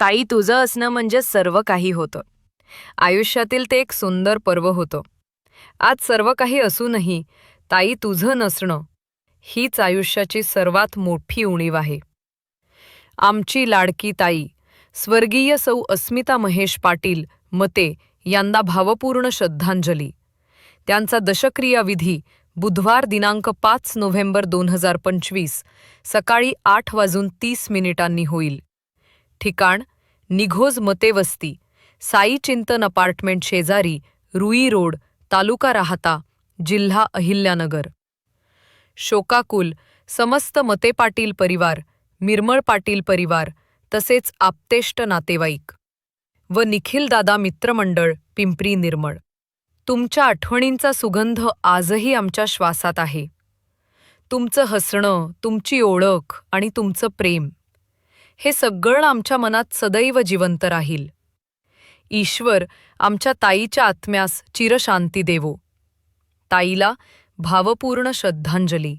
ताई तुझं असणं म्हणजे सर्व काही होतं. आयुष्यातील ते एक सुंदर पर्व होतं. आज सर्व काही असूनही ताई तुझं नसणं हीच आयुष्याची सर्वात मोठी उणीव आहे. आमची लाडकी ताई स्वर्गीय सौ अस्मिता महेश पाटील मते यांना भावपूर्ण श्रद्धांजली. त्यांचा दशक्रियाविधी बुधवार दिनांक पाच नोव्हेंबर दोन हजार पंचवीस सकाळी आठ वाजून तीस मिनिटांनी होईल. ठिकाण निघोज मतेवस्ती साई चिंतन अपार्टमेंट शेजारी रुई रोड तालुका राहता जिल्हा अहिल्यानगर. शोकाकुल समस्त मते पाटील परिवार मिरमळ पाटील परिवार तसेच आप्तेष्ट नातेवाईक. व निखिलदादा मित्रमंडळ पिंपरी निर्मळ. तुमच्या आठवणींचा सुगंध आजही आमच्या श्वासात आहे. तुमचं हसणं तुमची ओळख आणि तुमचं प्रेम. हे सगळं आमच्या मनात सदैव जिवंत राहील. ईश्वर आमच्या ताईच्या आत्म्यास चिरशांती देवो. ताईला भावपूर्ण श्रद्धांजली.